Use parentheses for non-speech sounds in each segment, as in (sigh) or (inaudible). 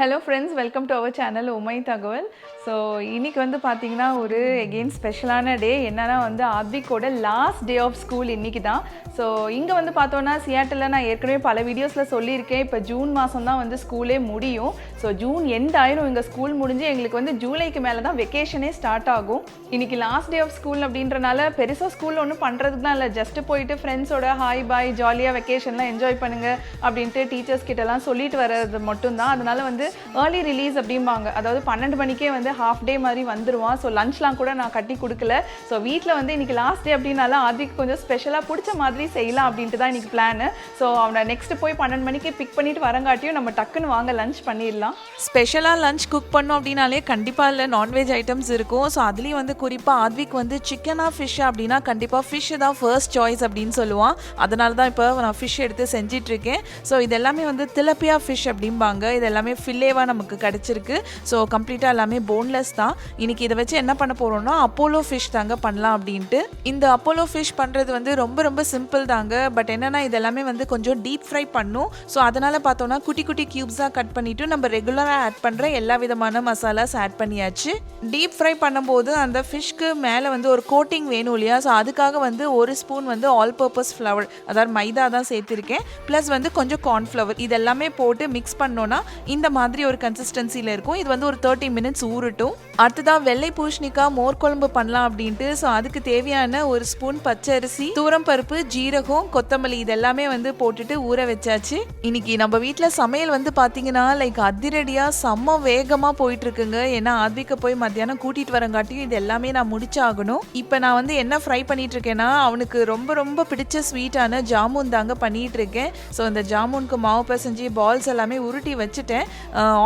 Hello friends welcome to our channel உமை தகவல் so இன்னைக்கு வந்து பார்த்தீங்கன்னா ஒரு எகெயின் ஸ்பெஷலான டே என்னன்னா வந்து ஆத்விக்கோட லாஸ்ட் டே ஆஃப் ஸ்கூல் இன்னைக்கு தான். ஸோ இங்கே வந்து பார்த்தோன்னா சியாட்டில் நான் ஏற்கனவே பல வீடியோஸில் சொல்லியிருக்கேன். இப்போ ஜூன் மாதம் தான் வந்து ஸ்கூலே முடியும். ஸோ ஜூன் எண்ட் ஆயிரும். இங்கே ஸ்கூல் முடிஞ்சு எங்களுக்கு வந்து ஜூலைக்கு மேலே தான் வெக்கேஷனே ஸ்டார்ட் ஆகும். இன்னைக்கு லாஸ்ட் டே ஆஃப் ஸ்கூல் அப்படின்றனால பெருசாக ஸ்கூலில் ஒன்றும் பண்ணுறதுக்குலாம் இல்லை. ஜஸ்ட் போயிட்டு ஃப்ரெண்ட்ஸோட ஹாய் பாய் ஜாலியாக வெக்கேஷன்லாம் என்ஜாய் பண்ணுங்க அப்படின்ட்டு டீச்சர்ஸ் கிட்டலாம் சொல்லிட்டு வர்றது மட்டும்தான். அதனால் வந்து ஏர்லி ரிலீஸ் அப்படிம்பாங்க. அதாவது பன்னெண்டு மணிக்கே வந்து ஹாஃப் டே மாதிரி வந்துடுவான் ஸோ லஞ்ச்லாம் கூட நான் கட்டி கொடுக்கல. ஸோ வீட்டில் வந்து இன்றைக்கி லாஸ்ட் டே அப்படின்னால ஆதிக்கு கொஞ்சம் ஸ்பெஷலாக பிடிச்ச மாதிரி செய்யலாம் அப்படின்ட்டு தான் இன்னைக்கு பிளான் ஸோ அவனை நெக்ஸ்ட் போய் பன்னெண்டு மணிக்கு பிக் பண்ணிட்டு வரங்காட்டியும் நம்ம டக்குன்னு வாங்க லஞ்ச் பண்ணிடலாம். ஸ்பெஷலாக லஞ்ச் குக் பண்ணோம் அப்படின்னாலே கண்டிப்பாக இல்லை நான்வெஜ் ஐட்டம்ஸ் இருக்கும். ஸோ அதுலேயும் வந்து குறிப்பாக ஆத்விக் வந்து சிக்கனாக ஃபிஷ் அப்படின்னா கண்டிப்பாக ஃபிஷ் தான் ஃபர்ஸ்ட் சாய்ஸ் அப்படின்னு சொல்லுவான். அதனால தான் இப்போ நான் ஃபிஷ் எடுத்து செஞ்சிட்ருக்கேன். ஸோ இது எல்லாமே வந்து திலப்பியா ஃபிஷ் அப்படிம்பாங்க. இது எல்லாமே ஃபில்லேவாக நமக்கு கிடச்சிருக்கு. ஸோ கம்ப்ளீட்டாக எல்லாமே போன்லெஸ் தான். இன்னைக்கு இதை வச்சு என்ன பண்ண போகிறோம்னா அப்போலோ ஃபிஷ் தாங்க பண்ணலாம் அப்படின்ட்டு. இந்த அப்போலோ ஃபிஷ் பண்ணுறது வந்து ரொம்ப ரொம்ப சிம்பிள் தாங்க. பட் என்னென்னா இதெல்லாமே வந்து கொஞ்சம் டீப் ஃப்ரை பண்ணும். ஸோ அதனால் பார்த்தோன்னா குட்டி குட்டி க்யூப்ஸாக கட் பண்ணிவிட்டு நம்ம ரெகுலராக ஆட் பண்ணுற எல்லா விதமான மசாலாஸ் ஆட் பண்ணியாச்சு. டீப் ஃப்ரை பண்ணும்போது அந்த ஃபிஷ்க்கு மேலே வந்து ஒரு கோட்டிங் வேணும் இல்லையா? ஸோ அதுக்காக வந்து ஒரு ஸ்பூன் வந்து ஆல் பர்பஸ் ஃப்ளவர் அதாவது மைதா தான் சேர்த்துருக்கேன். ப்ளஸ் வந்து கொஞ்சம் கார்ன்ஃப்ளவர் இது எல்லாமே போட்டு மிக்ஸ் பண்ணோன்னா இந்த மாதிரி ஒரு கன்சிஸ்டன்சியில் இருக்கும். இது வந்து ஒரு தேர்ட்டி மினிட்ஸ் ஊறு ஊறட்டும் அடுத்ததான் வெள்ளை பூஷணிக்காய் மோர் குழம்பு பண்ணலாம் அப்படின்ட்டு ஸோ அதுக்கு தேவையான ஒரு ஸ்பூன் பச்சரிசி தூரம் பருப்பு ஜீரகம் கொத்தமல்லி இதெல்லாமே வந்து போட்டுட்டு ஊற வச்சாச்சு. இன்னைக்கு நம்ம வீட்டில் சமையல் வந்து பார்த்தீங்கன்னா லைக் அதிரடியாக செம்ம வேகமாக போயிட்டு இருக்குங்க ஏன்னா ஆத்விக்க போய் மத்தியானம் கூட்டிட்டு வரங்காட்டியும் இது எல்லாமே நான் முடிச்சாகணும். இப்போ நான் வந்து என்ன ஃப்ரை பண்ணிட்டு இருக்கேன்னா அவனுக்கு ரொம்ப ரொம்ப பிடிச்ச ஸ்வீட்டான ஜாமூன் தாங்க பண்ணிட்டு இருக்கேன் ஸோ அந்த ஜாமூனுக்கு மாவு பசஞ்சு பால்ஸ் எல்லாமே உருட்டி வச்சுட்டேன்.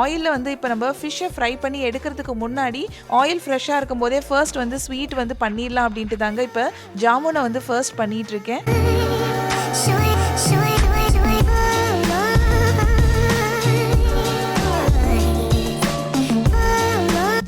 ஆயிலில் வந்து இப்போ நம்ம ஃபிஷ்ஷை ஃப்ரை பண்ணி எடுக்கிறதுக்கு முன்னாடி ஆயில் ஃப்ரெஷ்ஷாக இருக்கும் போதே ஃபர்ஸ்ட் வந்து ஸ்வீட் வந்து பண்ணிடலாம் அப்படின்ட்டு தாங்க இப்போ ஜாமுனை வந்து ஃபர்ஸ்ட் பண்ணிட்டு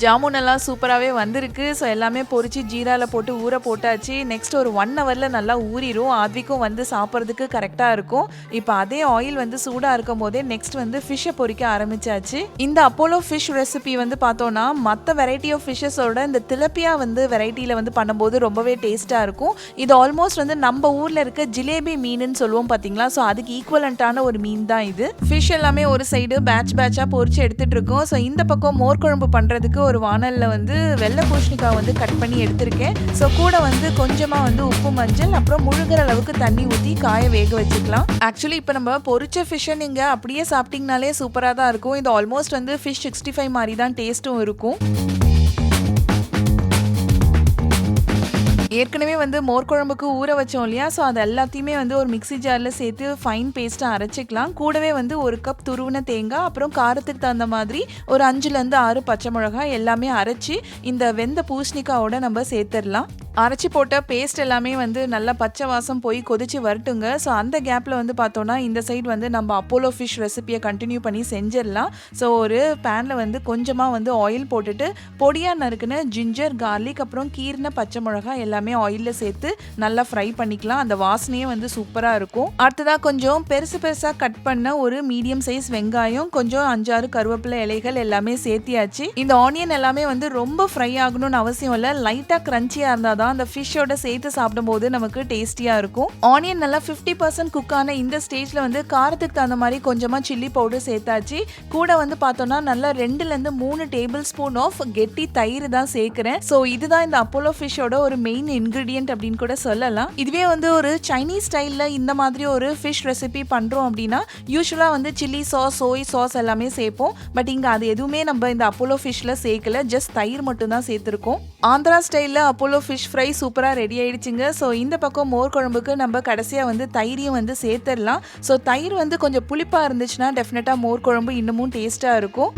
ஜாமுன் எல்லாம் சூப்பராகவே வந்திருக்கு. ஸோ எல்லாமே பொறிச்சு ஜீராவில் போட்டு ஊற போட்டாச்சு. நெக்ஸ்ட் ஒரு ஒன் ஹவரில் நல்லா ஊறிடும் ஆத்விக்கும் வந்து சாப்பிட்றதுக்கு கரெக்டாக இருக்கும். இப்போ அதே ஆயில் வந்து சூடாக இருக்கும் போதே நெக்ஸ்ட் வந்து ஃபிஷ்ஷை பொரிக்க ஆரம்பிச்சாச்சு. இந்த அப்போலோ ஃபிஷ் ரெசிபி வந்து பார்த்தோன்னா மற்ற வெரைட்டி ஆஃப் ஃபிஷ்ஷஸோட இந்த திலப்பியா வந்து வெரைட்டியில் வந்து பண்ணும்போது ரொம்பவே டேஸ்ட்டாக இருக்கும். இது ஆல்மோஸ்ட் வந்து நம்ம ஊரில் இருக்க ஜிலேபி மீனுன்னு சொல்லுவோம் பார்த்தீங்களா? ஸோ அதுக்கு ஈக்குவலண்ட்டான ஒரு மீன் தான் இது. ஃபிஷ் எல்லாமே ஒரு சைடு பேட்ச் பேட்சாக பொறிச்சு எடுத்துகிட்டு இருக்கோம். ஸோ இந்த பக்கம் மோர் குழம்பு பண்ணுறதுக்கு ஒரு வானலில் வந்து வெள்ளை பூஷணிக்காய் வந்து கட் பண்ணி எடுத்திருக்கேன். ஸோ கூட வந்து கொஞ்சமாக வந்து உப்பு மஞ்சள் அப்புறம் முழுகிற அளவுக்கு தண்ணி ஊற்றி காய வேக வச்சுக்கலாம். ஆக்சுவலி இப்போ நம்ம பொரிச்ச ஃபிஷ்ஷை நீங்கள் அப்படியே சாப்பிட்டீங்கனாலே சூப்பராக தான் இருக்கும். இது ஆல்மோஸ்ட் வந்து ஃபிஷ் சிக்ஸ்டி ஃபைவ் மாதிரி தான் டேஸ்ட்டும் இருக்கும். ஏற்கனவே வந்து மோர் குழம்புக்கு ஊற வச்சோம் இல்லையா? ஸோ அது எல்லாத்தையுமே வந்து ஒரு மிக்ஸி ஜாரில் சேர்த்து ஃபைன் பேஸ்ட்டாக அரைச்சிக்கலாம். கூடவே வந்து ஒரு கப் துருவின தேங்காய் அப்புறம் காரத்துக்கு தகுந்த மாதிரி ஒரு அஞ்சுலேருந்து ஆறு பச்சை மிளகாய் எல்லாமே அரைச்சி இந்த வெந்த பூசணிக்காவோட நம்ம சேர்த்துடலாம். அரைச்சி போட்ட பேஸ்ட் எல்லாமே வந்து நல்லா பச்சை வாசம் போய் கொதிச்சு வரட்டுங்க. ஸோ அந்த கேப்பில் வந்து பார்த்தோன்னா இந்த சைடு வந்து நம்ம அப்போலோ ஃபிஷ் ரெசிபியை கண்டினியூ பண்ணி செஞ்சிடலாம். ஸோ ஒரு பேனில் வந்து கொஞ்சமாக வந்து ஆயில் போட்டுட்டு பொடியாக நறுக்குன ஜிஞ்சர் கார்லிக் அப்புறம் கீர்ன பச்சை மிளகாய் எல்லாமே ஆயிலில் சேர்த்து நல்லா ஃப்ரை பண்ணிக்கலாம். அந்த வாசனையே வந்து சூப்பராக இருக்கும். அடுத்ததாக கொஞ்சம் பெருசு பெருசாக கட் பண்ண ஒரு மீடியம் சைஸ் வெங்காயம் கொஞ்சம் அஞ்சாறு கருவேப்பிலை இலைகள் எல்லாமே சேர்த்தியாச்சு. இந்த ஆனியன் எல்லாமே வந்து ரொம்ப ஃப்ரை ஆகணும்னு அவசியம் இல்லை. லைட்டாக க்ரன்ச்சியாக இருந்தால் தான் அந்த ஃபிஷ்ஷோட சேர்த்து சாப்பிடும்போது நமக்கு டேஸ்டியாக இருக்கும். ஆனியன் நல்லா ஃபிஃப்டி பர்சன்ட் குக் ஆன இந்த ஸ்டேஜில் வந்து காரத்துக்கு தகுந்த மாதிரி கொஞ்சமாக சில்லி பவுடர் சேர்த்தாச்சு. கூட வந்து பார்த்தோன்னா நல்லா ரெண்டுலேருந்து மூணு டேபிள் ஸ்பூன் ஆஃப் கெட்டி தயிர் தான் சேர்க்குறேன். ஸோ இதுதான் இந்த அப்போலோ ஃபிஷ்ஷோட ஒரு மெயின் இன்க்ரீடியன்ட் அப்படின்னு கூட சொல்லலாம். இதுவே வந்து ஒரு சைனீஸ் ஸ்டைலில் இந்த மாதிரி ஒரு ஃபிஷ் ரெசிபி பண்ணுறோம் அப்படின்னா யூஸ்வலாக வந்து சில்லி சாஸ் சோய் சாஸ் எல்லாமே சேர்ப்போம். பட் இங்கே அது எதுவுமே நம்ம இந்த அப்போலோ ஃபிஷ்ஷில் சேர்க்கல ஜஸ்ட் தயிர் மட்டும் தான் சேர்த்துருக்கோம். ஆந்திரா ஸ்டைலில் அப்போலோ ஃபிஷ் ஃப்ரை சூப்பராக ரெடி ஆயிடுச்சுங்க. ஸோ இந்த பக்கம் மோர் குழம்புக்கு நம்ம கடைசியாக வந்து தயிரையும் வந்து சேர்த்துடலாம். ஸோ தயிர் வந்து கொஞ்சம் புளிப்பாக இருந்துச்சுன்னா டெஃபினட்டாக மோர் குழம்பு இன்னமும் டேஸ்ட்டாக இருக்கும்.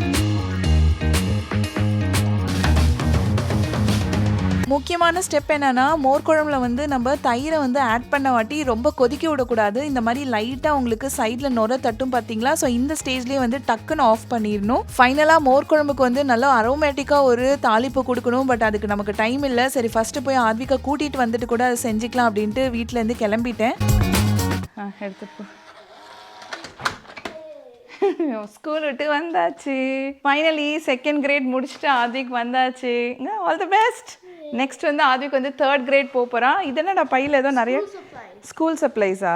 முக்கியமான ஸ்டெப் என்னன்னா மோர் குழம்புல வந்து நம்ம தயிரை வந்து ஆட் பண்ண வாட்டி ரொம்ப கொதிக்க விடக்கூடாது. இந்த மாதிரி லைட்டாக உங்களுக்கு சைடில் நுர தட்டும் பார்த்தீங்களா ஸோ இந்த ஸ்டேஜ்லேயே வந்து டக்குன்னு ஆஃப் பண்ணிடணும். ஃபைனலாக மோர் குழம்புக்கு வந்து நல்லா அரோமேட்டிக்காக ஒரு தாளிப்பு கொடுக்கணும். பட் அதுக்கு நமக்கு டைம் இல்லை. சரி ஃபஸ்ட்டு போய் ஆத்விகா கூட்டிகிட்டு வந்துட்டு கூட அதை செஞ்சுக்கலாம் அப்படின்ட்டு வீட்டிலேருந்து கிளம்பிட்டேன். எடுத்துட்டு ஸ்கூல் விட்டு வந்தாச்சு. ஃபைனலி செகண்ட் கிரேட் முடிச்சுட்டு ஆதிக் வந்தாச்சு. ஆல் தி பெஸ்ட் நெக்ஸ்ட் வந்து ஆதிக் வந்து தேர்ட் கிரேட் போக போகிறான் இது என்னடா பையில் ஏதோ நிறைய ஸ்கூல் சப்ளைஸா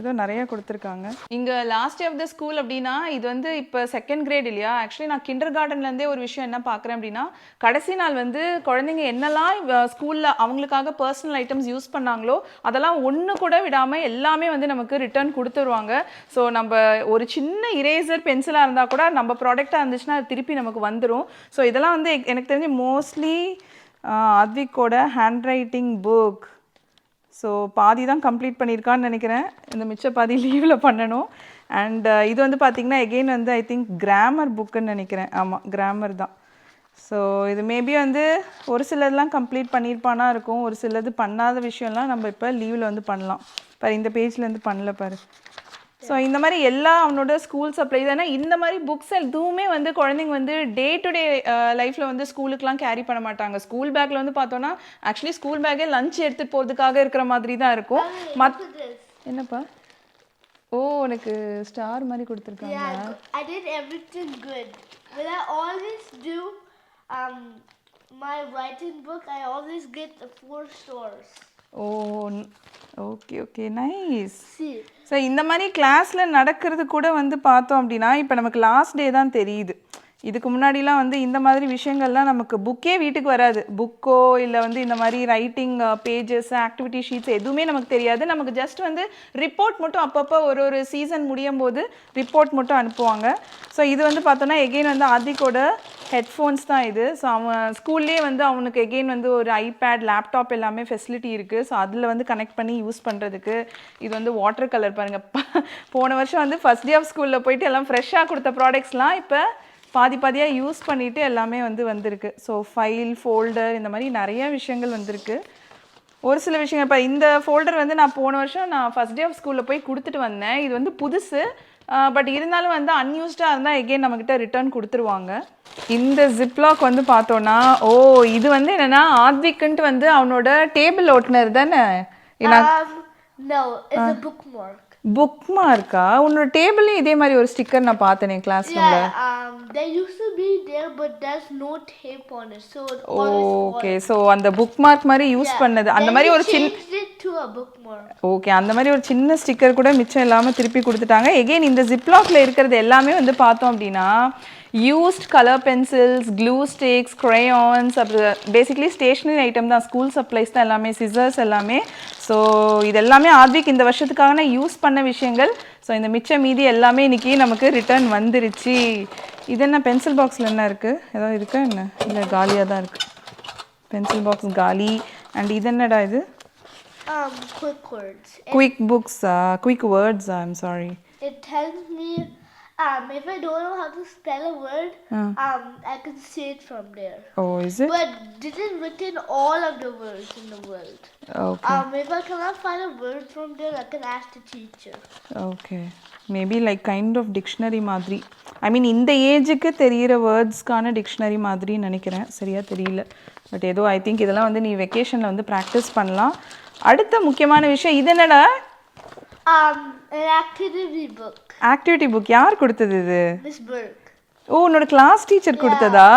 ஏதோ நிறைய கொடுத்துருக்காங்க. இங்கே லாஸ்ட் ஆஃப் த ஸ்கூல் அப்படின்னா இது வந்து இப்போ செகண்ட் கிரேட் இல்லையா? ஆக்சுவலி நான் கிண்டர் கார்டன்லேருந்தே ஒரு விஷயம் என்ன பார்க்குறேன் அப்படின்னா கடைசி நாள் வந்து குழந்தைங்க என்னெல்லாம் ஸ்கூலில் அவங்களுக்காக பர்சனல் ஐட்டம்ஸ் யூஸ் பண்ணாங்களோ அதெல்லாம் ஒன்று கூட விடாமல் எல்லாமே வந்து நமக்கு ரிட்டர்ன் கொடுத்துருவாங்க. ஸோ நம்ம ஒரு சின்ன இரேசர் பென்சிலாக இருந்தால் கூட நம்ம ப்ராடக்டாக இருந்துச்சுன்னா அது திருப்பி நமக்கு வந்துடும் ஸோ இதெல்லாம் வந்து எனக்கு தெரிஞ்சு மோஸ்ட்லி அத்விக்கோட ஹேண்ட் ரைட்டிங் புக் ஸோ பாதி தான் கம்ப்ளீட் பண்ணியிருக்கான்னு நினைக்கிறேன். இந்த மிச்ச பாதி (laughs) லீவில் பண்ணணும். அண்ட் இது வந்து பார்த்திங்கன்னா எகெயின் வந்து ஐ திங்க் கிராமர் புக்குன்னு நினைக்கிறேன். ஆமாம் கிராமர் தான். ஸோ இது மேபி வந்து ஒரு சிலதெல்லாம் கம்ப்ளீட் பண்ணியிருப்பானா இருக்கும். ஒரு சிலது பண்ணாத விஷயம்லாம் நம்ம இப்போ லீவில் வந்து பண்ணலாம். பாரு இந்த பேஜ்லேருந்து பண்ணல பாரு. ஸோ இந்த மாதிரி எல்லா அவனோட ஸ்கூல் சப்ளைஸ் ஏன்னா இந்த மாதிரி புக்ஸ் எதுவுமே வந்து குழந்தைங்க வந்து டே டு டே லைஃப்பில் வந்து ஸ்கூலுக்குலாம் கேரி பண்ண மாட்டாங்க ஸ்கூல் பேக்கில் வந்து பார்த்தோன்னா ஆக்சுவலி ஸ்கூல் பேக்கே லஞ்ச் எடுத்துகிட்டு போகிறதுக்காக இருக்கிற மாதிரி தான் இருக்கும் மத் என்னப்பா ஓ உனக்கு ஸ்டார் மாதிரி கொடுத்துருக்காங்க I did everything good. But I always do um my writing book. I always get the four stars. Oh okay okay nice so இந்த மாதிரி கிளாஸில் நடக்கிறது கூட வந்து பார்த்தோம் அப்படின்னா இப்போ நமக்கு லாஸ்ட் டே தான் தெரியுது. இதுக்கு முன்னாடிலாம் வந்து இந்த மாதிரி விஷயங்கள்லாம் நமக்கு புக்கே வீட்டுக்கு வராது. புக்கோ இல்லை வந்து இந்த மாதிரி ரைட்டிங் பேஜஸ் ஆக்டிவிட்டி ஷீட்ஸ் எதுவுமே நமக்கு தெரியாது. நமக்கு ஜஸ்ட் வந்து ரிப்போர்ட் மட்டும் அப்பப்போ ஒரு ஒரு சீசன் முடியும் போது ரிப்போர்ட் மட்டும் அனுப்புவாங்க. ஸோ இது வந்து பார்த்தோன்னா எகெயின் வந்து ஆதிக்கோட ஹெட்ஃபோன்ஸ் தான் இது. ஸோ அவன் ஸ்கூல்லேயே வந்து அவனுக்கு எகெயின் வந்து ஒரு ஐபேட் லேப்டாப் எல்லாமே ஃபெசிலிட்டி இருக்குது ஸோ அதில் வந்து கனெக்ட் பண்ணி யூஸ் பண்ணுறதுக்கு இது வந்து வாட்டர் கலர் பாருங்கள் போன வருஷம் வந்து ஃபஸ்ட் டே ஆஃப் ஸ்கூலில் போயிட்டு எல்லாம் ஃப்ரெஷ்ஷாக கொடுத்த ப்ராடக்ட்ஸ்லாம் இப்போ பாதி பாதியாக யூஸ் பண்ணிவிட்டு எல்லாமே வந்து வந்திருக்கு. ஸோ ஃபைல் ஃபோல்டர் இந்த மாதிரி நிறைய விஷயங்கள் வந்திருக்கு. ஒரு சில விஷயங்கள் இப்போ இந்த ஃபோல்டர் வந்து நான் போன வருஷம் நான் ஃபஸ்ட் டே ஆஃப் ஸ்கூலில் போய் கொடுத்துட்டு வந்தேன். இது வந்து புதுசு. பட் இருந்தாலும் வந்து அன்யூஸ்டாக இருந்தால் எகெயின் நம்மக்கிட்ட ரிட்டர்ன் கொடுத்துருவாங்க. இந்த ஜிப்லாக் வந்து பார்த்தோன்னா ஓ இது வந்து என்னென்னா ஆத்விக்குன்ட்டு வந்து அவனோட டேபிள் ஓட்டுனர் தானே um, no, it's a bookmark. புக் மார்க்கா உன்னோட டேபிள்லையும் இதே மாதிரி ஒரு ஸ்டிக்கர் நான் பார்த்தேனே கிளாஸ் ரூமில் um, there used to be there, but there's no tape on it, so it always அந்த புக் மார்க் மாதிரி யூஸ் பண்ணது. அந்த மாதிரி ஒரு சின்ன. ஓகே அந்த மாதிரி ஒரு சின்ன ஸ்டிக்கர் கூட மிச்சம் இல்லாமல் திருப்பி கொடுத்துட்டாங்க. எகெயின் இந்த ஜிப்லாக்ல இருக்கிறது எல்லாமே வந்து பார்த்தோம் அப்படின்னா used colour pencils glue sticks crayons அப்புறம் பேசிக்லி ஸ்டேஷ்னரி ஐட்டம் தான் ஸ்கூல் சப்ளைஸ் தான் எல்லாமே சிசர்ஸ் எல்லாமே. ஸோ இது எல்லாமே ஆத்விக் இந்த வருஷத்துக்காக நான் யூஸ் பண்ண விஷயங்கள். ஸோ இந்த மிச்சம் மீதி எல்லாமே இன்னைக்கு நமக்கு ரிட்டர்ன் வந்துருச்சு. இது என்ன பென்சில் பாக்ஸில் என்ன இருக்குது ஏதாவது இருக்கா என்ன? இல்லை காலியாக தான் இருக்குது பென்சில் பாக்ஸ் காலி. அண்ட் இது என்னடா இது? Quick words. குயிக் புக்ஸா quick வேர்ட்ஸா I'm sorry It tells me um if I don't know how to spell a word, um I can say it from there. Oh is it But didn't written all of the words in the world. Okay Um, if I cannot find a word from there, I can ask the teacher. Okay maybe like kind of dictionary மாதிரி I மீன் இந்த ஏஜுக்கு தெரியிற வேர்ட்ஸ்க்கான dictionary மாதிரி நினைக்கிறேன் சரியா தெரியல but ஏதோ I think இதெல்லாம் வந்து நீ வெக்கேஷனில் வந்து ப்ராக்டிஸ் பண்ணலாம் அடுத்த முக்கியமான விஷயம் இது என்னடா Um, book. ஆக்டிவிட்டி புக் யார் கொடுத்தது இது. ஓ உன்னோட கிளாஸ் டீச்சர் கொடுத்ததா.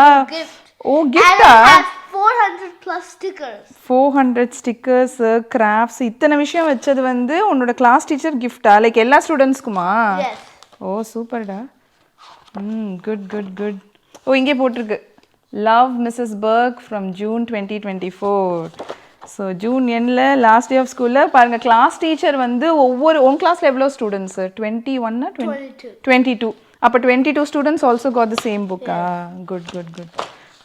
ஓ கிஃப்டா it has 400 plus stickers. Four hundred stickers crafts இத்தனை விஷயம் வச்சது வந்து உன்னோட கிளாஸ் டீச்சர் கிஃப்டா லைக் எல்லா ஸ்டூடெண்ட்ஸ்க்குமா. ஓ சூப்பர்டா. ம் குட் குட் குட் ஓ இங்கே போட்டிருக்கு. Love Mrs Burke from June twenty twenty four so June எண்ணில் லாஸ்ட் டே ஆஃப் ஸ்கூலில் பாருங்கள் கிளாஸ் டீச்சர் வந்து ஒவ்வொரு உன் கிளாஸில் எவ்வளோ ஸ்டூடெண்ட்ஸு டுவெண்ட்டி ஒன்னா டுவெண்ட்டி 22. டுவெண்ட்டி டூ அப்போ twenty two students also got the same புக்கா குட் குட் குட்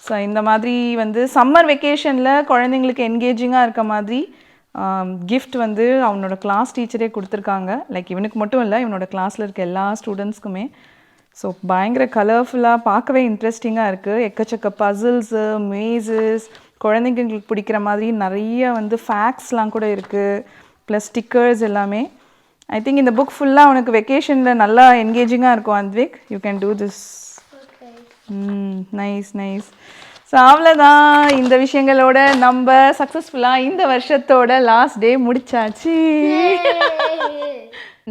ஸோ இந்த மாதிரி வந்து சம்மர் வெக்கேஷனில் குழந்தைங்களுக்கு என்கேஜிங்காக இருக்க மாதிரி கிஃப்ட் வந்து அவனோட கிளாஸ் டீச்சரே கொடுத்துருக்காங்க. லைக் இவனுக்கு மட்டும் இல்லை இவனோட கிளாஸில் இருக்க எல்லா ஸ்டூடெண்ட்ஸ்க்குமே ஸோ பயங்கர கலர்ஃபுல்லாக பார்க்கவே இன்ட்ரெஸ்டிங்காக இருக்குது எக்கச்சக்க பசில்ஸு மேசஸ் குழந்தைங்களுக்கு பிடிக்கிற மாதிரி நிறைய வந்து ஃபேக்ஸ்லாம் கூட இருக்குது ப்ளஸ் ஸ்டிக்கர்ஸ் எல்லாமே. ஐ திங்க் இந்த புக் ஃபுல்லாக உனக்கு வெக்கேஷனில் நல்லா என்கேஜிங்காக இருக்கும் Advik you can do this nice nice so அவ்வளோதான் இந்த விஷயங்களோட நம்ம சக்ஸஸ்ஃபுல்லாக இந்த வருஷத்தோட லாஸ்ட் டே முடிச்சாச்சு.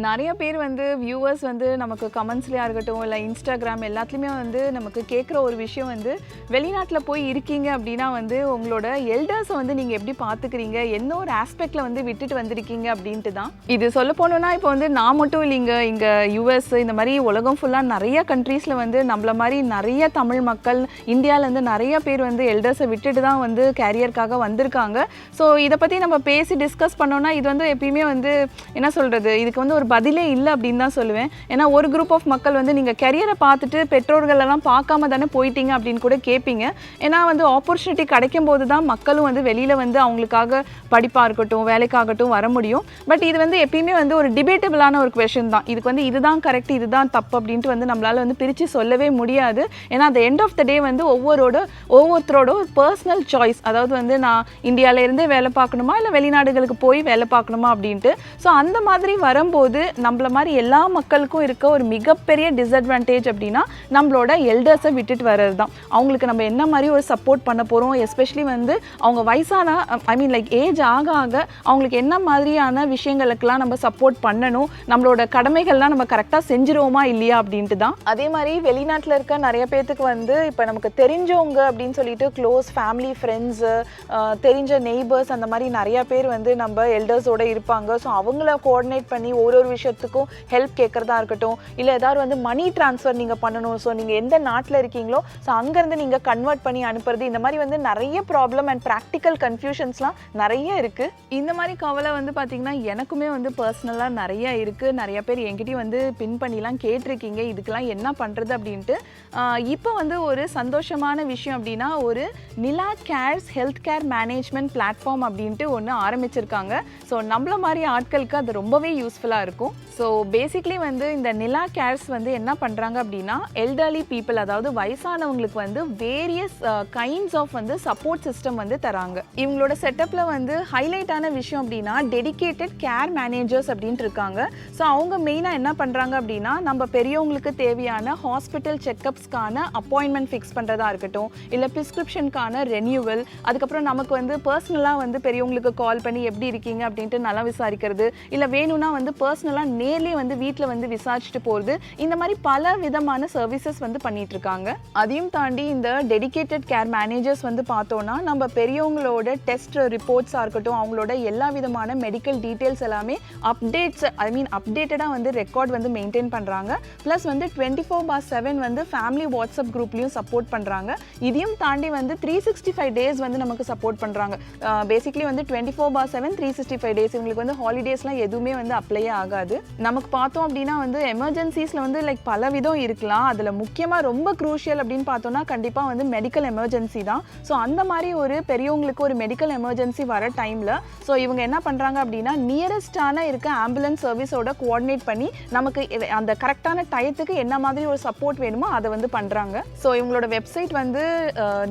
நிறைய பேர் வந்து வியூவர்ஸ் வந்து நமக்கு கமெண்ட்ஸ்லையாக இருக்கட்டும் இல்லை இன்ஸ்டாகிராம் எல்லாத்துலேயுமே வந்து நமக்கு கேட்குற ஒரு விஷயம் வந்து வெளிநாட்டில் போய் இருக்கீங்க அப்படின்னா வந்து உங்களோட எல்டர்ஸை வந்து நீங்கள் எப்படி பார்த்துக்கிறீங்க? என்ன ஒரு ஆஸ்பெக்டில் வந்து விட்டுட்டு வந்திருக்கீங்க அப்படின்ட்டு தான் இது சொல்ல போனோன்னா இப்போ வந்து நான் மட்டும் இல்லைங்க. இங்கே யூஎஸ் இந்த மாதிரி உலகம் ஃபுல்லாக நிறைய கண்ட்ரீஸில் வந்து நம்மள மாதிரி நிறைய தமிழ் மக்கள் இந்தியாவிலேருந்து நிறைய பேர் வந்து எல்டர்ஸை விட்டுட்டு தான் வந்து கேரியருக்காக வந்திருக்காங்க. ஸோ இதை பற்றி நம்ம பேசி டிஸ்கஸ் பண்ணோன்னா இது வந்து எப்பயுமே வந்து என்ன சொல்கிறது இதுக்கு வந்து ஒரு பதிலே இல்லை அப்படின்னு தான் சொல்லுவேன். ஏன்னா ஒரு குரூப் ஆஃப் மக்கள் வந்து நீங்கள் கெரியரை பார்த்துட்டு பெற்றோர்களெல்லாம் பார்க்காம தானே போயிட்டீங்க அப்படின்னு கூட கேட்பீங்க ஏன்னா வந்து ஆப்பர்ச்சுனிட்டி கிடைக்கும் போது தான் மக்களும் வந்து வெளியில் வந்து அவங்களுக்காக படிப்பாக இருக்கட்டும் வேலைக்காகட்டும் வர முடியும். பட் இது வந்து எப்பயுமே வந்து ஒரு டிபேட்டபிளான ஒரு கொஷின் தான். இதுக்கு வந்து இதுதான் கரெக்ட் இதுதான் தப்பு அப்படின்ட்டு வந்து நம்மளால் வந்து பிரித்து சொல்லவே முடியாது. ஏன்னா அந்த எண்ட் ஆஃப் த டே வந்து ஒவ்வொரோட ஒவ்வொருத்தரோட ஒரு பர்சனல் சாய்ஸ் அதாவது வந்து நான் இந்தியாவிலேருந்தே வேலை பார்க்கணுமா? இல்லை வெளிநாடுகளுக்கு போய் வேலை பார்க்கணுமா அப்படின்ட்டு. ஸோ அந்த மாதிரி வரும்போது நம்மள மாதிரி எல்லா மக்களுக்கும் இருக்க ஒரு மிகப்பெரிய டிஸ்அட்வான்டேஜ் அப்படின்னா நம்மளோட எல்டர்ஸை விட்டுட்டு வர்றது தான் அவங்களுக்கு நம்ம என்ன மாதிரி ஒரு சப்போர்ட் பண்ண போகிறோம் எஸ்பெஷலி வந்து அவங்க வயசான ஐ மீன் லைக் ஏஜ் ஆக ஆக அவங்களுக்கு என்ன மாதிரியான விஷயங்களுக்கெல்லாம் நம்ம சப்போர்ட் பண்ணணும்? நம்மளோட கடமைகள்லாம் நம்ம கரெக்டாக செஞ்சிருவோமா இல்லையா அப்படின்ட்டு தான். அதே மாதிரி வெளிநாட்டில் இருக்க நிறைய பேர்த்துக்கு வந்து இப்போ நமக்கு தெரிஞ்சவங்க அப்படின்னு சொல்லிட்டு க்ளோஸ் ஃபேமிலி ஃப்ரெண்ட்ஸு தெரிஞ்ச நெய்பர்ஸ் அந்த மாதிரி நிறைய பேர் வந்து நம்ம எல்டர்ஸோட இருப்பாங்க. ஸோ அவங்கள கோஆர்டினேட் பண்ணி ஒரு ஒரு விஷயத்துக்கும் ஹெல்ப் கேட்குறதா இருக்கட்டும் இல்லை ஏதாவது வந்து மணி ட்ரான்ஸ்ஃபர் நீங்கள் பண்ணணும். ஸோ நீங்கள் எந்த நாட்டில் இருக்கீங்களோ ஸோ அங்கேருந்து நீங்கள் கன்வெர்ட் பண்ணி அனுப்புறது இந்த மாதிரி வந்து நிறைய ப்ராப்ளம் அண்ட் ப்ராக்டிக்கல் கன்ஃபியூஷன்ஸ்லாம் நிறைய இருக்குது இந்த மாதிரி கவலை வந்து பார்த்திங்கன்னா எனக்குமே வந்து பர்சனலாக நிறைய இருக்குது நிறைய பேர் என்கிட்டயும் வந்து பின் பண்ணிலாம் கேட்டிருக்கீங்க. இதுக்கெல்லாம் என்ன பண்ணுறது அப்படின்ட்டு. இப்போ வந்து ஒரு சந்தோஷமான விஷயம் அப்படின்னா ஒரு Nila cares health care management platform அப்படின்ட்டு ஒன்று ஆரம்பிச்சிருக்காங்க. ஸோ நம்மள மாதிரி ஆட்களுக்கு அது ரொம்பவே யூஸ்ஃபுல்லாக இருக்கும். ஸோ பேசிக்லி வந்து இந்த நிலா கேர்ஸ் வந்து என்ன பண்ணுறாங்க அப்படின்னா எல்டர்லி பீப்புள் அதாவது வயசானவங்களுக்கு வந்து வேரியஸ் கைண்ட்ஸ் ஆஃப் வந்து சப்போர்ட் சிஸ்டம் வந்து தராங்க. இவங்களோட செட்டப்பில் வந்து ஹைலைட்டான விஷயம் அப்படின்னா டெடிகேட்டட் கேர் மேனேஜர்ஸ் அப்படின்ட்டு இருக்காங்க. ஸோ அவங்க மெயினாக என்ன பண்ணுறாங்க அப்படின்னா நம்ம பெரியவங்களுக்கு தேவையான ஹாஸ்பிட்டல் செக்கப்ஸ்க்கான அப்பாயின்மெண்ட் ஃபிக்ஸ் பண்ணுறதா இருக்கட்டும் இல்லை ப்ரிஸ்கிரிப்ஷனுக்கான ரெனியூவல் அதுக்கப்புறம் நமக்கு வந்து பர்சனலாக வந்து பெரியவங்களுக்கு கால் பண்ணி எப்படி இருக்கீங்க அப்படின்ட்டு நல்லா விசாரிக்கிறது இல்லை வேணும்னா வந்து பர்சனலாக நேர்லேயே வந்து வீட்டில் வந்து விசாரிச்சுட்டு போகிறது இந்த மாதிரி பல விதமான சர்வீசஸ் வந்து பண்ணிட்டு இருக்காங்க அதையும் தாண்டி இந்த டெடிகேட்டட் கேர் மேனேஜர்ஸ் வந்து பார்த்தோன்னா நம்ம பெரியவங்களோட டெஸ்ட் ரிப்போர்ட்ஸாக இருக்கட்டும் அவங்களோட எல்லா விதமான மெடிக்கல் டீட்டெயில்ஸ் எல்லாமே அப்டேட்ஸ் ஐ மீன் அப்டேட்டடாக வந்து ரெக்கார்ட் வந்து மெயின்டைன் பண்ணுறாங்க ப்ளஸ் வந்து டுவெண்ட்டி ஃபோர் பார் செவன் வந்து ஃபேமிலி வாட்ஸ்அப் குரூப்லேயும் சப்போர்ட் பண்ணுறாங்க இதையும் தாண்டி வந்து த்ரீ சிக்ஸ்டி ஃபைவ் டேஸ் வந்து நமக்கு சப்போர்ட் பண்ணுறாங்க பேசிக்லி வந்து twenty four by seven three sixty five days இவங்களுக்கு வந்து ஹாலிடேஸ்லாம் எதுவுமே வந்து அப்ளையே ஆகாது ஆகாது. நமக்கு பார்த்தோம் அப்படின்னா வந்து எமர்ஜென்சிஸில் வந்து லைக் பல விதம் இருக்கலாம். அதில் முக்கியமாக ரொம்ப க்ரூஷியல் அப்படின்னு பார்த்தோம்னா கண்டிப்பாக வந்து மெடிக்கல் எமர்ஜென்சி தான். ஸோ அந்த மாதிரி ஒரு பெரியவங்களுக்கு ஒரு மெடிக்கல் எமர்ஜென்சி வர டைமில் ஸோ இவங்க என்ன பண்ணுறாங்க அப்படின்னா நியரஸ்டான இருக்க ஆம்புலன்ஸ் சர்வீஸோட கோஆர்டினேட் பண்ணி நமக்கு அந்த கரெக்டான டயத்துக்கு என்ன மாதிரி ஒரு சப்போர்ட் வேணுமோ அதை வந்து பண்ணுறாங்க ஸோ இவங்களோட வெப்சைட் வந்து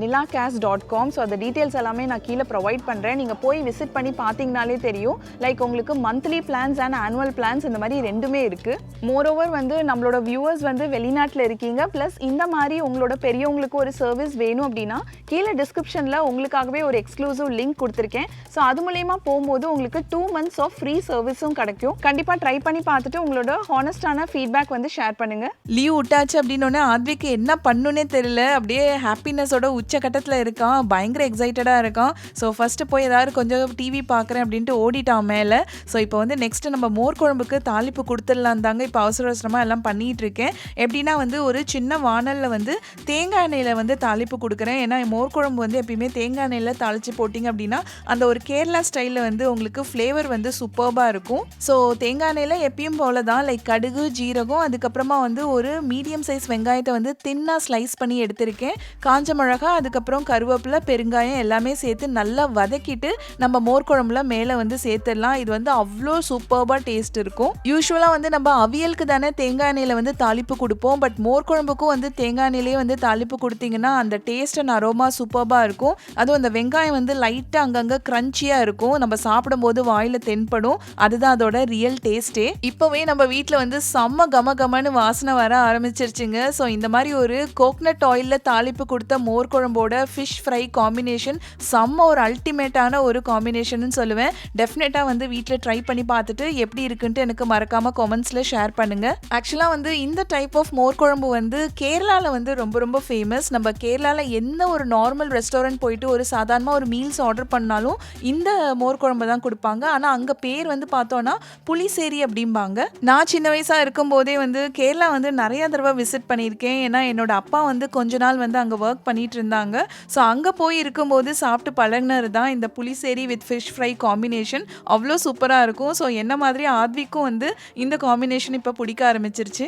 Nila cares dot com so அந்த டீட்டெயில்ஸ் எல்லாமே நான் கீழே ப்ரொவைட் பண்ணுறேன் நீங்கள் போய் விசிட் பண்ணி பார்த்தீங்கனாலே தெரியும். லைக் உங்களுக்கு monthly plans and annual plans இந்த மாதிரி ரெண்டுமே இருக்குது மோரோவர் வந்து நம்மளோட வியூவர்ஸ் வந்து வெளிநாட்டில் இருக்கீங்க. ப்ளஸ் இந்த மாதிரி உங்களோட பெரியவங்களுக்கு ஒரு சர்வீஸ் வேணும் அப்படின்னா கீழே டிஸ்கிரிப்ஷனில் உங்களுக்காகவே ஒரு எக்ஸ்க்ளூசிவ் லிங்க் கொடுத்துருக்கேன். ஸோ அது மூலயமா போகும்போது உங்களுக்கு டூ மந்த்ஸ் ஆஃப் ஃப்ரீ சர்வீஸும் கிடைக்கும். கண்டிப்பாக ட்ரை பண்ணி பார்த்துட்டு உங்களோட ஹானஸ்டான ஃபீட்பேக் வந்து ஷேர் பண்ணுங்கள் லீவ் விட்டாச்சு அப்படின்னோடனே ஆத்விக்கு என்ன பண்ணுன்னே தெரியல. அப்படியே ஹாப்பினஸோட உச்சகட்டத்தில் இருக்கான். பயங்கர எக்ஸைட்டடாக இருக்கான். ஸோ ஃபஸ்ட்டு போய் ஏதாவது கொஞ்சம் டிவி பார்க்குறேன் அப்படின்ட்டு ஓடிட்டான் மேலே. ஸோ இப்போ வந்து நெக்ஸ்ட் நம்ம மோர் குழம்புக்கு தாளிப்பு கொடுத்துடலாம் தாங்க இப்போ அவசர அவசரமாக எல்லாம் பண்ணிகிட்டு இருக்கேன் எப்படின்னா வந்து ஒரு சின்ன வானலில் வந்து தேங்காய் எண்ணெயில் வந்து தாளிப்பு கொடுக்குறேன். ஏன்னா மோர் குழம்பு வந்து எப்பயுமே தேங்காய் எண்ணெயில் தாளித்து போட்டிங்க அப்படின்னா அந்த ஒரு கேரளா ஸ்டைலில் வந்து உங்களுக்கு ஃப்ளேவர் வந்து சூப்பர்பாக இருக்கும். ஸோ தேங்காய் எண்ணெயில் எப்பயும் போல தான் லைக் கடுகு ஜீரகம் அதுக்கப்புறமா வந்து ஒரு மீடியம் சைஸ் வெங்காயத்தை வந்து தின்னாக ஸ்லைஸ் பண்ணி எடுத்திருக்கேன். காஞ்ச மிளகா அதுக்கப்புறம் கருவேப்பிலை பெருங்காயம் எல்லாமே சேர்த்து நல்லா வதக்கிட்டு நம்ம மோர் குழம்புல மேலே வந்து சேர்த்துடலாம். இது வந்து அவ்வளோ சூப்பர்பாக டேஸ்ட் இருக்கும். யூஸ்வலாக வந்து நம்ம அவியலுக்கு தானே தேங்காய் எண்ணெயில் வந்து தாளிப்பு கொடுப்போம். பட் மோர் குழம்புக்கும் வந்து தேங்காய் எண்ணெயிலே வந்து தாளிப்பு கொடுத்தீங்கன்னா அந்த டேஸ்ட் அண்ட் அரோமா சூப்பராக இருக்கும். அதுவும் அந்த வெங்காயம் வந்து லைட்டாக அங்கங்கே க்ரன்ச்சியாக இருக்கும். நம்ம சாப்பிடும்போது வாயில் தென்படும். அதுதான் அதோட ரியல் டேஸ்ட்டே இப்போவே நம்ம வீட்டில் வந்து செம்ம கம கமன்னு வாசனை வர ஆரம்பிச்சிருச்சுங்க. ஸோ இந்த மாதிரி ஒரு கோக்னட் ஆயிலில் தாளிப்பு கொடுத்த மோர் குழம்போட ஃபிஷ் ஃப்ரை காம்பினேஷன் செம்ம ஒரு அல்டிமேட்டான ஒரு காம்பினேஷன் சொல்லுவேன். டெஃபினட்டாக வந்து வீட்டில் ட்ரை பண்ணி பார்த்துட்டு எப்படி இருக்குன்னு இருந்ததுன்ட்டு எனக்கு மறக்காமல் கமெண்ட்ஸில் ஷேர் பண்ணுங்கள் ஆக்சுவலாக வந்து இந்த டைப் ஆஃப் மோர் குழம்பு வந்து கேரளாவில் வந்து ரொம்ப ரொம்ப ஃபேமஸ் நம்ம கேரளாவில் எந்த ஒரு நார்மல் ரெஸ்டாரண்ட் போயிட்டு ஒரு சாதாரணமாக ஒரு மீல்ஸ் ஆர்டர் பண்ணாலும் இந்த மோர் குழம்பு தான் கொடுப்பாங்க. ஆனால் அங்கே பேர் வந்து பார்த்தோன்னா புளிசேரி அப்படிம்பாங்க. நான் சின்ன வயசாக இருக்கும்போதே வந்து கேரளா வந்து நிறைய தடவை விசிட் பண்ணியிருக்கேன். ஏன்னா என்னோட அப்பா வந்து கொஞ்ச நாள் வந்து அங்கே ஒர்க் பண்ணிட்டு இருந்தாங்க. ஸோ அங்கே போய் இருக்கும்போது சாப்பிட்டு பழகினது தான் இந்த pulissery with fish fry combination அவ்வளோ சூப்பராக இருக்கும். ஸோ என்ன மாதிரி ஆத்விக்கும் வந்து இந்த காம்பினேஷன் இப்போ பிடிக்க ஆரம்பிச்சிருச்சு.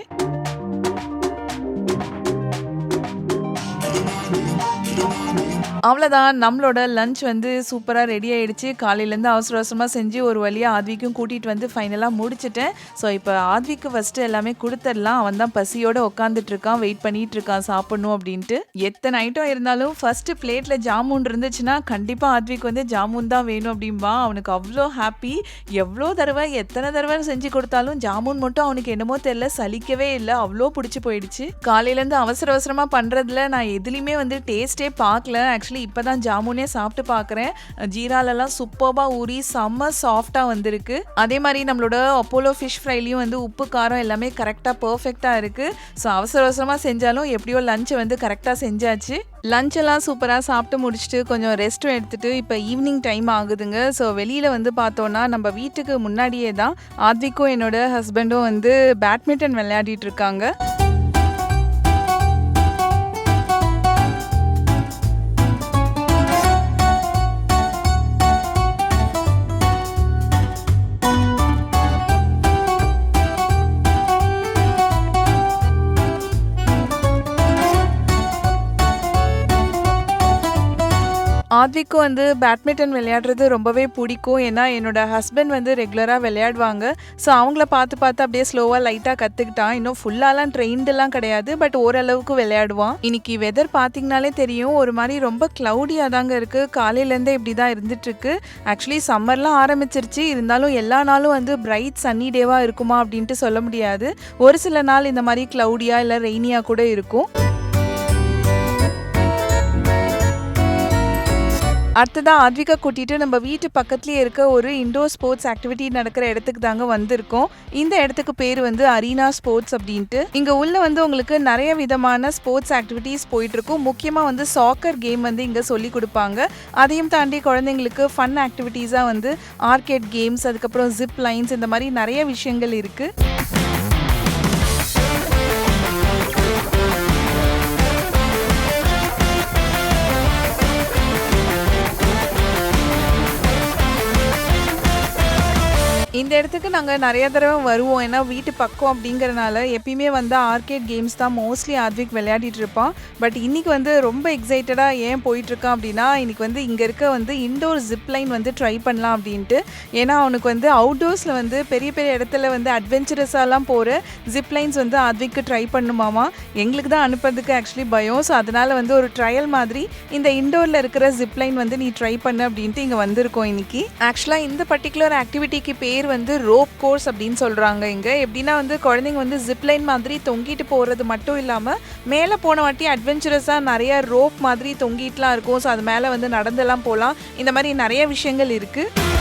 அவ்வளோதான் நம்மளோட லஞ்ச் வந்து சூப்பராக ரெடி ஆகிடுச்சு காலையிலேருந்து அவசர அவசரமாக செஞ்சு ஒரு வழியாக ஆத்விக்கும் கூட்டிகிட்டு வந்து ஃபைனலாக முடிச்சிட்டேன். ஸோ இப்போ ஆத்விக்கு ஃபஸ்ட்டு எல்லாமே கொடுத்துடலாம். அவன் தான் பசியோடு உட்காந்துட்ருக்கான் வெயிட் பண்ணிகிட்ருக்கான் இருக்கான். சாப்பிடணும் அப்படின்ட்டு. எத்தனை ஐட்டம் இருந்தாலும் ஃபஸ்ட்டு பிளேட்டில் ஜாமுன் இருந்துச்சுன்னா கண்டிப்பாக ஆத்விக் வந்து ஜாமுன் தான் வேணும் அப்படின்பா அவனுக்கு அவ்வளோ ஹாப்பி எவ்வளோ தடவை எத்தனை தடவை செஞ்சு கொடுத்தாலும் ஜாமுன் மட்டும் அவனுக்கு என்னமோ தெரியல. சலிக்கவே இல்லை. அவ்வளோ பிடிச்சி போயிடுச்சு. காலையிலேருந்து அவசர அவசரமாக பண்ணுறதுல நான் எதுலேயுமே வந்து டேஸ்ட்டே பார்க்கல. ஆக்சுவலி இப்போ தான் ஜாமுனே சாப்பிட்டு பார்க்குறேன் ஜீராலெல்லாம் சூப்பராக ஊறி செம்ம சாஃப்டாக வந்திருக்கு. அதே மாதிரி நம்மளோட அப்போலோ ஃபிஷ் ஃப்ரைலையும் வந்து உப்பு காரம் எல்லாமே கரெக்டாக பர்ஃபெக்டாக இருக்குது ஸோ அவசர அவசரமாக செஞ்சாலும் எப்படியோ லஞ்சை வந்து கரெக்டாக செஞ்சாச்சு. லஞ்செல்லாம் சூப்பராக சாப்பிட்டு முடிச்சுட்டு கொஞ்சம் ரெஸ்ட்டும் எடுத்துகிட்டு இப்போ ஈவினிங் டைம் ஆகுதுங்க. ஸோ வெளியில் வந்து பார்த்தோன்னா நம்ம வீட்டுக்கு முன்னாடியே தான் ஆத்விக்கும் என்னோட ஹஸ்பண்டும் வந்து பேட்மிண்டன் விளையாடிட்டு இருக்காங்க. சாத்விக்கும் வந்து பேட்மிண்டன் விளையாடுறது ரொம்பவே பிடிக்கும். ஏன்னா என்னோட ஹஸ்பண்ட் வந்து ரெகுலராக விளையாடுவாங்க. ஸோ அவங்கள பார்த்து பார்த்து அப்படியே ஸ்லோவாக லைட்டாக கற்றுக்கிட்டான் இன்னும் ஃபுல்லாலாம் ட்ரெயின்டெல்லாம் கிடையாது. பட் ஓரளவுக்கு விளையாடுவான். இன்னைக்கு வெதர் பார்த்தீங்கனாலே தெரியும். ஒரு மாதிரி ரொம்ப க்ளவுடியாக தாங்க இருக்குது காலையிலேருந்தே இப்படி தான் இருந்துட்டுருக்கு. ஆக்சுவலி சம்மர்லாம் ஆரம்பிச்சிருச்சு. இருந்தாலும் எல்லா நாளும் வந்து பிரைட் சன்னி டேவாக இருக்குமா அப்படின்ட்டு சொல்ல முடியாது. ஒரு சில நாள் இந்த மாதிரி க்ளவுடியாக இல்லை ரெய்னியாக கூட இருக்கும். அடுத்ததாக ஆத்விகா கூட்டிட்டு நம்ம வீட்டு பக்கத்துலேயே இருக்க ஒரு இண்டோர் ஸ்போர்ட்ஸ் ஆக்டிவிட்டி நடக்கிற இடத்துக்கு தாங்க வந்திருக்கோம். இந்த இடத்துக்கு பேர் வந்து அரீனா ஸ்போர்ட்ஸ் அப்படின்ட்டு. இங்கே உள்ள வந்து உங்களுக்கு நிறைய விதமான ஸ்போர்ட்ஸ் ஆக்டிவிட்டீஸ் போயிட்டு இருக்கும். முக்கியமாக வந்து சாக்கர் கேம் வந்து இங்கே சொல்லி கொடுப்பாங்க. அதையும் தாண்டி குழந்தைங்களுக்கு ஃபன் ஆக்டிவிட்டீஸாக வந்து ஆர்கேட் கேம்ஸ் அதுக்கப்புறம் ஜிப் லைன்ஸ் இந்த மாதிரி நிறைய விஷயங்கள் இருக்குது இந்த இடத்துக்கு நாங்கள் நிறைய தடவை வருவோம். ஏன்னா வீட்டு பக்கம் அப்படிங்கிறனால எப்பயுமே வந்து ஆர்கேட் கேம்ஸ் தான் மோஸ்ட்லி ஆத்விக் விளையாடிட்டு இருப்பான். பட் இன்றைக்கி வந்து ரொம்ப எக்ஸைட்டடாக ஏன் போயிட்டுருக்கான் அப்படின்னா இன்றைக்கி வந்து இங்கே இருக்க வந்து இண்டோர் ஜிப் லைன் வந்து ட்ரை பண்ணலாம் அப்படின்ட்டு. ஏன்னா அவனுக்கு வந்து அவுட்டோர்ஸில் வந்து பெரிய பெரிய இடத்துல வந்து அட்வென்ச்சரஸாலாம் போகிற ஜிப் லைன்ஸ் வந்து ஆத்விக்கு ட்ரை பண்ணுமாமா. எங்களுக்கு தான் அனுப்புறதுக்கு ஆக்சுவலி பயம். ஸோ அதனால் வந்து ஒரு ட்ரையல் மாதிரி இந்த இண்டோரில் இருக்கிற ஜிப் லைன் வந்து நீ ட்ரை பண்ணு அப்படின்ட்டு இங்கே வந்திருக்கோம் இன்றைக்கி ஆக்சுவலாக இந்த பர்டிகுலர் ஆக்டிவிட்டிக்கு பேர் வந்து ரோப் கோர்ஸ் அப்படின்னு சொல்கிறாங்க இங்கே. எப்படின்னா வந்து குழந்தைங்க வந்து ஜிப்லைன் மாதிரி தொங்கிட்டு போகிறது மட்டும் இல்லாமல் மேலே போன வாட்டி அட்வென்ச்சரஸாக நிறைய ரோப் மாதிரி தொங்கிட்டுலாம் இருக்கும். ஸோ அது மேலே வந்து நடந்தெல்லாம் போகலாம் இந்த மாதிரி நிறைய விஷயங்கள் இருக்குது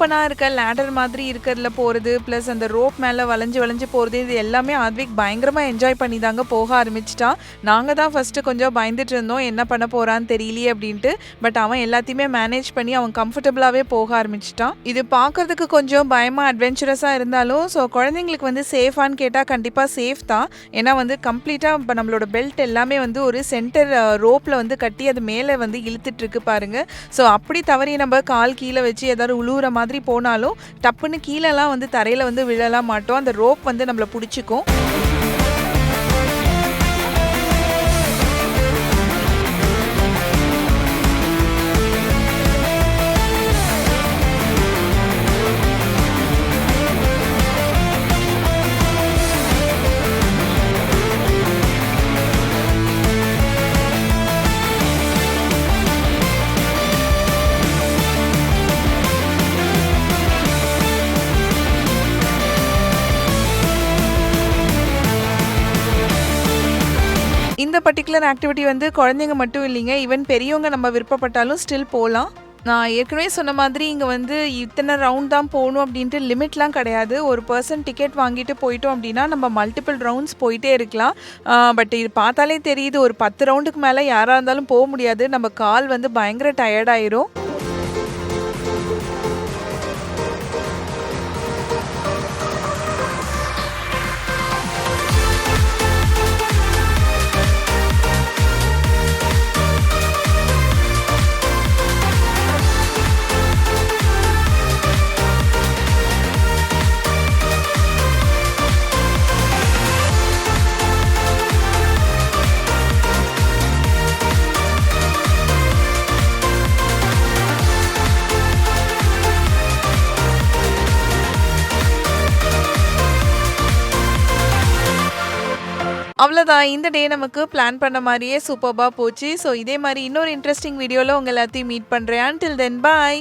ஓப்பனாக இருக்க லேடர் மாதிரி இருக்கிறதுல போகிறது ப்ளஸ் அந்த ரோப் மேலே வளைஞ்சு வளைஞ்சு போகிறது இது எல்லாமே ஆத்விக் பயங்கரமாக என்ஜாய் பண்ணி தாங்க போக ஆரம்பிச்சிட்டான் நாங்கள் தான் ஃபஸ்ட்டு கொஞ்சம் பயந்துட்டு இருந்தோம் என்ன பண்ண போகிறான்னு தெரியலையே அப்படின்ட்டு. பட் அவன் எல்லாத்தையுமே மேனேஜ் பண்ணி அவன் கம்ஃபர்டபுளாகவே போக ஆரம்பிச்சிட்டான். இது பார்க்கறதுக்கு கொஞ்சம் பயமாக அட்வென்ச்சரஸாக இருந்தாலும் ஸோ குழந்தைங்களுக்கு வந்து சேஃபான்னு கேட்டால் கண்டிப்பாக சேஃப் தான். ஏன்னா வந்து கம்ப்ளீட்டாக இப்போ நம்மளோட பெல்ட் எல்லாமே வந்து ஒரு சென்டர் ரோப்பில் வந்து கட்டி அது மேலே வந்து இழுத்துட்டு இருக்கு ஸோ அப்படி தவறி நம்ம கால் கீழே வச்சு ஏதாவது உழுவுற மாதிரி போனாலும் டப்புன்னு கீழெல்லாம் வந்து தரையில் வந்து விழலாம் மாட்டோம். அந்த ரோப் வந்து நம்மளை பிடிச்சிக்கும். பர்டிகுலர் ஆக்டிவிட்டி வந்து குழந்தைங்க மட்டும் இல்லைங்க. ஈவன் பெரியவங்க நம்ம விருப்பப்பட்டாலும் ஸ்டில் போகலாம் நான் ஏற்கனவே சொன்ன மாதிரி இங்கே வந்து இத்தனை ரவுண்ட் தான் போகணும் அப்படின்ட்டு லிமிட்லாம் கிடையாது. ஒரு பர்சன் டிக்கெட் வாங்கிட்டு போயிட்டோம் அப்படின்னா நம்ம மல்டிபிள் ரவுண்ட்ஸ் போயிட்டே இருக்கலாம். பட் இது பார்த்தாலே தெரியுது ஒரு பத்து ரவுண்டுக்கு மேலே யாராக இருந்தாலும் போக முடியாது. நம்ம கால் வந்து பயங்கர டயர்டாயிரும் அவ்வளோதான் இந்த டே நமக்கு பிளான் பண்ண மாதிரியே சூப்பர்பாக போச்சு. ஸோ இதே மாதிரி இன்னொரு இன்ட்ரெஸ்டிங் வீடியோவில் உங்கள் எல்லாத்தையும் மீட் பண்ணுறேன் until தென் பாய்